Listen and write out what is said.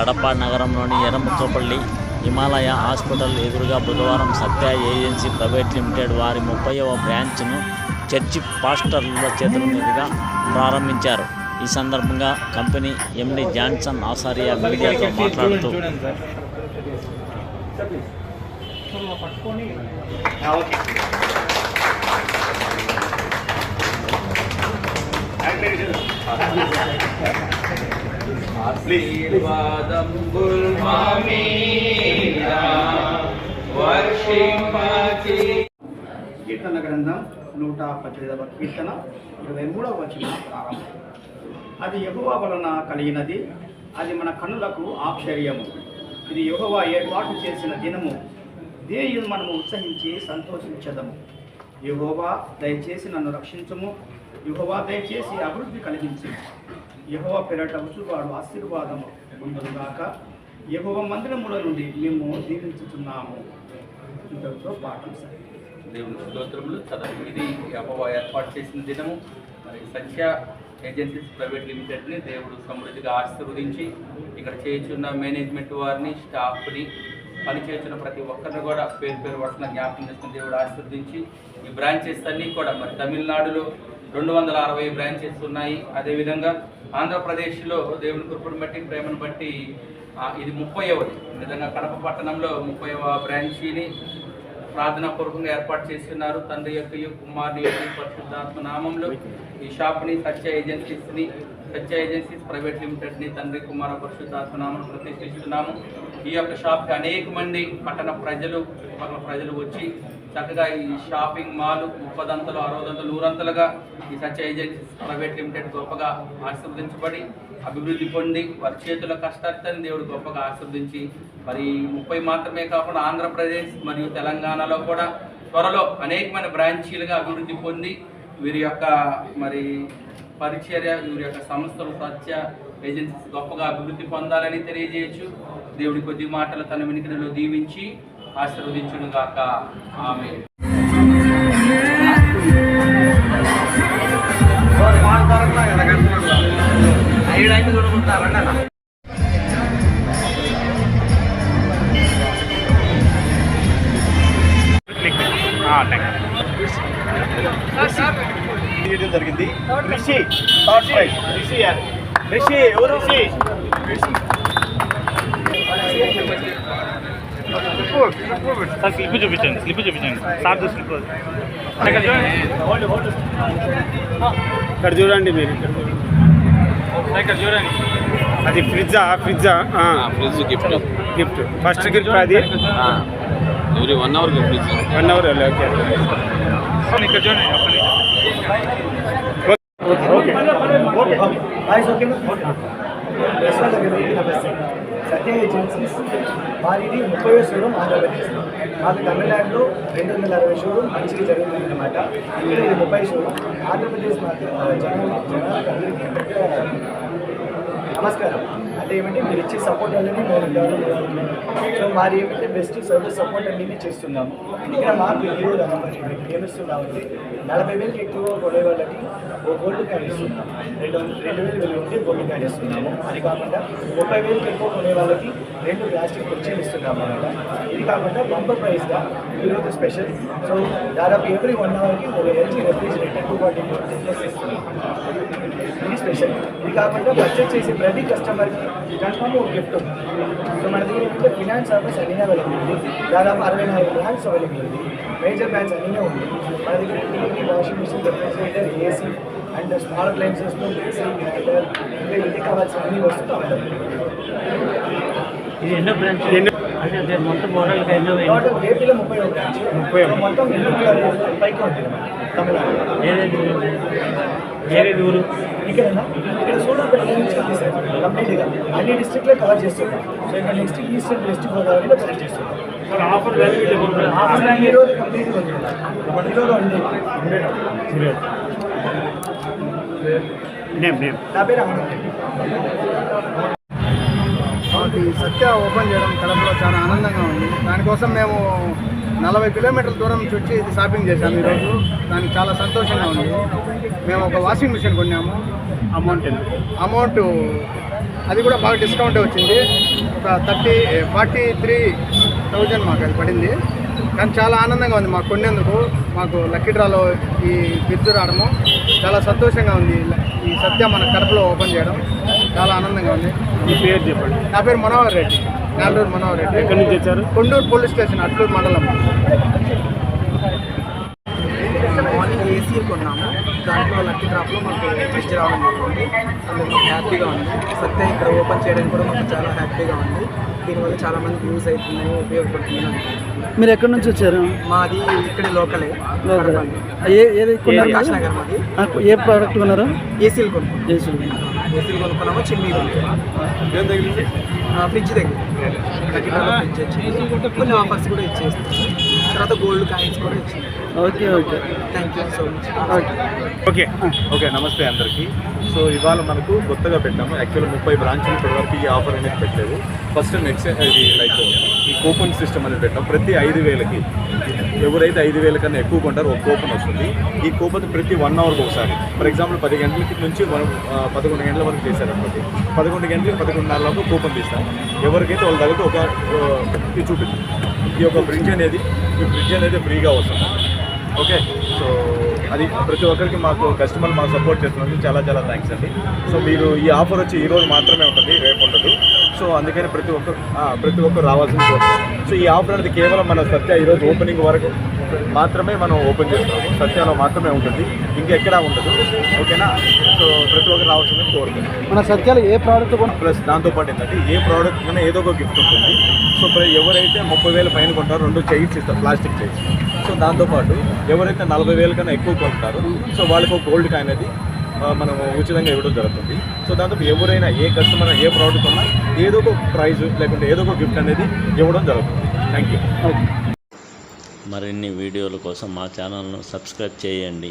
కడప నగరంలోని ఎర్రముక్కపల్లి హిమాలయ హాస్పిటల్ ఎదురుగా బుధవారం సత్య ఏజెన్సీ ప్రైవేట్ లిమిటెడ్ వారి ముప్పైవ బ్రాంచ్ను చర్చి పాస్టర్ల చేతుల మీదుగా ప్రారంభించారు. ఈ సందర్భంగా కంపెనీ ఎండి జాన్సన్ ఆసారియా మీడియాతో మాట్లాడుతూ ఆశీర్వాదంబుల్ కీర్తన గ్రంథం నూట పద్దెనిమిదవ కీర్తన ఇరవై మూడవ వచ్చిన ప్రారంభం. అది యహోవా వలన కలిగినది. అది మన కన్నులకు ఆశ్చర్యము. ఇది యుగవ ఏర్పాటు చేసిన దినము. దేని మనము ఉత్సహించి సంతోషించదము? యుగోవా దయచేసి నన్ను రక్షించము. యుగవా దయచేసి అభివృద్ధి కలిగించము. యహోవ పెరట ఉచువాడు ఆశీర్వాదము పొందుగాక యహోవ మందిరముల నుండి మేము దీవించుతున్నాము ఇంతటితో పాఠం సరే దేవుని స్తోత్రములు చదవ ఇది యహోవ ఏర్పాటు చేసిన దినము. మరి సత్య ఏజెన్సీస్ ప్రైవేట్ లిమిటెడ్ని దేవుడు సమృద్ధిగా ఆశీర్వదించి ఇక్కడ చేయుచున్న మేనేజ్మెంట్ వారిని స్టాఫ్ని పనిచేస్తున్న ప్రతి ఒక్కరిని కూడా పేరు పేరు వరుసన జ్ఞాపకం చేసుకుని దేవుడు ఆశీర్వదించి ఈ బ్రాంచెస్ అన్నీ కూడా మరి తమిళనాడులో రెండు వందల అరవై బ్రాంచెస్ ఉన్నాయి. అదేవిధంగా ఆంధ్రప్రదేశ్లో దేవుని కృపను బట్టి ప్రేమను బట్టి ఇది ముప్పైవది. నిజంగా కడప పట్టణంలో ముప్పైవ బ్రాంచీని ప్రార్థనాపూర్వకంగా ఏర్పాటు చేస్తున్నారు. తండ్రి యొక్క కుమారుని యొక్క పరిశుద్ధాత్మ నామంలో ఈ షాప్ని సత్య ఏజెన్సీస్ని సత్య ఏజెన్సీస్ ప్రైవేట్ లిమిటెడ్ని తండ్రి కుమార పరిశుద్ధాత్మ నామం ప్రతిష్ఠిస్తున్నాము. ఈ యొక్క షాప్కి అనేక మంది పట్టణ ప్రజలు పట్ల ప్రజలు వచ్చి చక్కగా ఈ షాపింగ్ మాల్ ముప్పదంతలు అరవదంతలు నూరంతలుగా ఈ సత్య ఏజెన్సీస్ ప్రైవేట్ లిమిటెడ్ గొప్పగా ఆశీర్వదించబడి అభివృద్ధి పొంది వారి చేతుల కష్టార్థాన్ని దేవుడు గొప్పగా ఆశీర్వదించి మరి ముప్పై మాత్రమే కాకుండా ఆంధ్రప్రదేశ్ మరియు తెలంగాణలో కూడా త్వరలో అనేకమైన బ్రాంచీలుగా అభివృద్ధి పొంది వీరి యొక్క మరి పరిచర్య వీరి యొక్క సంస్థలు సత్య ఏజెన్సీస్ గొప్పగా అభివృద్ధి పొందాలని తెలియజేయచ్చు. దేవుడి కొద్ది మాటలు తన వెనుకలో దీవించి ఆశీర్వదించును గాక. ఆమె చేయడం జరిగింది రిషి థర్డ్ ప్రైజ్ రిషి రిషి ఎవరు రిషి? సార్ స్లిప్ చూపించండి స్లిప్ చూపించండి సార్ స్లిప్ ఇక్కడ చూడండి మీరు ఇక్కడ చూడండి అది ఫ్రిడ్జా ఫ్రిడ్జా fridge gift gift first gift అది every one hour fridge one hour okay ఇక్కడ చూడండి okay voice okay Satya agencies వారిది ముప్పై షోరూమ్ ఆంధ్రప్రదేశ్ మాకు తమిళనాడులో రెండు వందల అరవై షోరూమ్ మంచిగా జరుగుతుంది అనమాట ఇక్కడ ఇది ముప్పై షోరూమ్. ఆంధ్రప్రదేశ్ మాకు జనాలు జనాలకు అందరికీ నమస్కారం. అంటే ఏమంటే మీరు ఇచ్చే సపోర్ట్ అనేది మేము డెవలప్ సో మాది ఏమంటే బెస్ట్ సర్వీస్ సపోర్ట్ అన్ని చేస్తున్నాము ఇక్కడ మాకు హీరో ఏమిస్తున్నామంటే నలభై వేలకి ఎక్కువ కొనే వాళ్ళకి ఓ గోల్డ్ కార్డ్ ఇస్తున్నాం. రెండు రెండు వేలు వెళ్ళి ఉంటే గోల్డ్ కార్డ్ ఇస్తున్నాము. అది కాకుండా ముప్పై వేలకి ఎక్కువ కొనే వాళ్ళకి రెండు ప్లాస్టిక్ కుర్చీలు ఇస్తున్నాము అనమాట. ఇది కాకుండా బంపర్ ప్రైస్గా ఈరోజు స్పెషల్ సో దాదాపు ఎవ్రీ వన్ అవర్కి ఒక LG refrigerator two forty plus ఇస్తున్నాం ఇది స్పెషల్. ఇది కాకుండా పర్చేస్ చేసే ప్రతి కస్టమర్కి కన్ఫర్మ్ ఒక గిఫ్ట్ ఉంది సో మన దగ్గర ఏంటంటే ఫినాన్స్ సర్వీస్ అన్నీ అవైలబుల్ ఉంది. దాదాపు అరవై నాలుగు బ్రాండ్స్ అవైలబుల్ ఉంది. మేజర్ బ్రాండ్స్ అన్నీ ఉంది. మన దగ్గర TV washing machine refrigerator AC and small అప్లయన్సెస్లో mixie grinder ఇంకా ఇంటికి కావాల్సిన అన్ని వస్తువులు అవైలబుల్ ఇది ఎన్నో బ్రాంచ్ అంటే మొత్తం మోడల్గా ఎన్నో ఏపీలో ముప్పై ఒక బ్రాంచ్ ముప్పై మొత్తం ఎన్నో పైకి ఉంటుంది తమిళనాడు ఏదేది ఊరు. ఇక్కడ ఇక్కడ సూడాపేట నుంచి కంప్లీట్గా అన్ని డిస్ట్రిక్ట్లో కవర్ చేస్తున్నాం. సో ఇక్కడ నెక్స్ట్ ఈస్టర్న్ వెస్ట్ గోదావరిలో కవర్ చేస్తున్నాం. ఆఫర్ ఆఫర్ ఈ రోజు కంప్లీట్గా ఉంది. ఈరోజు ఉంది నేమ్ నేమ్. నా పేరు అమర్. మాకు ఈ సత్య ఓపెన్ చేయడం కడపలో చాలా ఆనందంగా ఉంది. దానికోసం మేము నలభై కిలోమీటర్ల దూరం నుంచి వచ్చి ఇది షాపింగ్ చేశాము ఈరోజు. దానికి చాలా సంతోషంగా ఉంది. మేము ఒక వాషింగ్ మిషన్ కొన్నాము. అమౌంట్ అమౌంట్ అది కూడా బాగా డిస్కౌంట్ వచ్చింది. ఒక థర్టీ ఫార్టీ త్రీ థౌజండ్ మాకు అది పడింది. కానీ చాలా ఆనందంగా ఉంది మాకు కొనేందుకు మాకు లక్కీ డ్రాలో ఈ బిర్జు రావడము చాలా సంతోషంగా ఉంది. ఈ సత్య మన కడపలో ఓపెన్ చేయడం. చాలా ఆనందంగా ఉంది. మీ పేరు చెప్పండి. నా పేరు మనోహర్ రెడ్డి. నాలుగు మనోహర్ రెడ్డి. ఎక్కడి నుంచి వచ్చారు? కొండూరు పోలీస్ స్టేషన్ అట్లూరు మండలం. మార్నింగ్ ఏసీ కొన్నాము. దాంట్లో లక్కీ డ్రాప్లో మాకు ఫస్ట్ రావడం జరిగింది. అందులో మాకు హ్యాపీగా ఉంది. సత్య ఇక్కడ ఓపెన్ చేయడానికి కూడా మాకు చాలా హ్యాపీగా ఉంది. దీనివల్ల చాలా మందికి యూజ్ అవుతుందని ఉపయోగపడుతుంది అనుకుంటున్నాను. మీరు ఎక్కడి నుంచి వచ్చారు? మాది ఇక్కడే లోకలే. ఏ ఏది కొన్నారు ప్రకాష్ నగర్ మాది. ఏ ప్రోడక్ట్ కొన్నారు? ఏసీలు కొనుక్కున్నాం ఏసీ ఏసీలు కొనుక్కున్నాము చిమ్మి కొనుక్కున్నాము. ఫ్రిడ్జ్ దగ్గర. లక్కీ డ్రాలో ఫ్రిడ్జ్ వచ్చింది కొన్ని ఆఫర్స్ కూడా ఇచ్చేస్తాం. తర్వాత గోల్డ్ కాయిన్స్ కూడా ఇచ్చింది okay okay. Thank you so much okay okay. Okay నమస్తే అందరికీ. సో ఇవాళ మనకు కొత్తగా పెట్టాము. యాక్చువల్ ముప్పై బ్రాంచ్లు ఇప్పటివరకు ఈ ఆఫర్ అనేది పెట్టలేదు. ఫస్ట్ నెక్స్ట్ ఇది లైక్ ఈ కూపన్ సిస్టమ్ అనేది పెట్టాం. ప్రతి ఐదు వేలకి ఎవరైతే ఐదు వేల కన్నా ఎక్కువ కొంటారో ఒక కూపన్ వస్తుంది. ఈ కూపన్ ప్రతి వన్ అవర్కి ఒకసారి. ఫర్ ఎగ్జాంపుల్ పది గంటలకి నుంచి వన్ పదకొండు గంటల వరకు చేశారు అనుకోండి. పదకొండు గంటలకి పదకొండున్నర లోపు కూపన్ తీస్తాం. ఎవరికైతే వాళ్ళ దగ్గర ఒక ఇది చూపిస్తుంది ఈ యొక్క బ్రిడ్జ్ అనేది ఈ బ్రిడ్జ్ అనేది ఫ్రీగా వస్తుంది. ఓకే సో అది ప్రతి ఒక్కరికి మాకు కస్టమర్ మాకు సపోర్ట్ చేస్తున్నందుకు చాలా చాలా థ్యాంక్స్ అండి. సో మీరు ఈ ఆఫర్ వచ్చి ఈ రోజు మాత్రమే ఉంటుంది రేపు ఉండదు. సో అందుకని ప్రతి ఒక్కరు ప్రతి ఒక్కరు రావాల్సింది సో ఈ ఆఫర్ అనేది కేవలం మన సత్య ఈరోజు ఓపెనింగ్ వరకు మాత్రమే మనం ఓపెన్ చేస్తాము సత్యాలో మాత్రమే ఉంటుంది. ఇంకెక్కడా ఉండదు. ఓకేనా ప్రతి ఒక్కరు రావాల్సిందని కోరుతున్నాం మన సత్యాలు ఏ ప్రోడక్ట్ కొన ప్లస్ దాంతోపాటు ఏంటంటే ఏ ప్రోడక్ట్ కన్నా ఏదో ఒక గిఫ్ట్ ఉంటుంది. సో ఎవరైతే ముప్పై వేల పైన కొంటారో రెండు చైర్స్ ఇస్తారు ప్లాస్టిక్ చైర్స్. సో దాంతోపాటు ఎవరైతే నలభై వేల కన్నా ఎక్కువ కొంటారో సో వాళ్ళకి ఒక గోల్డ్ కాయిన్ అనేది ఆ, మనం ఉచితంగా ఇవ్వడం జరుగుతుంది. సో దాంతో ఎవరైనా ఏ కస్టమర్ ఏ ప్రోడక్ట్ ఉన్నా ఏదో ఒక ప్రైజ్ లేకుంటే ఏదో ఒక గిఫ్ట్ అనేది ఇవ్వడం జరుగుతుంది. థ్యాంక్ యూ మరిన్ని వీడియోల కోసం మా ఛానల్ను సబ్స్క్రైబ్ చేయండి.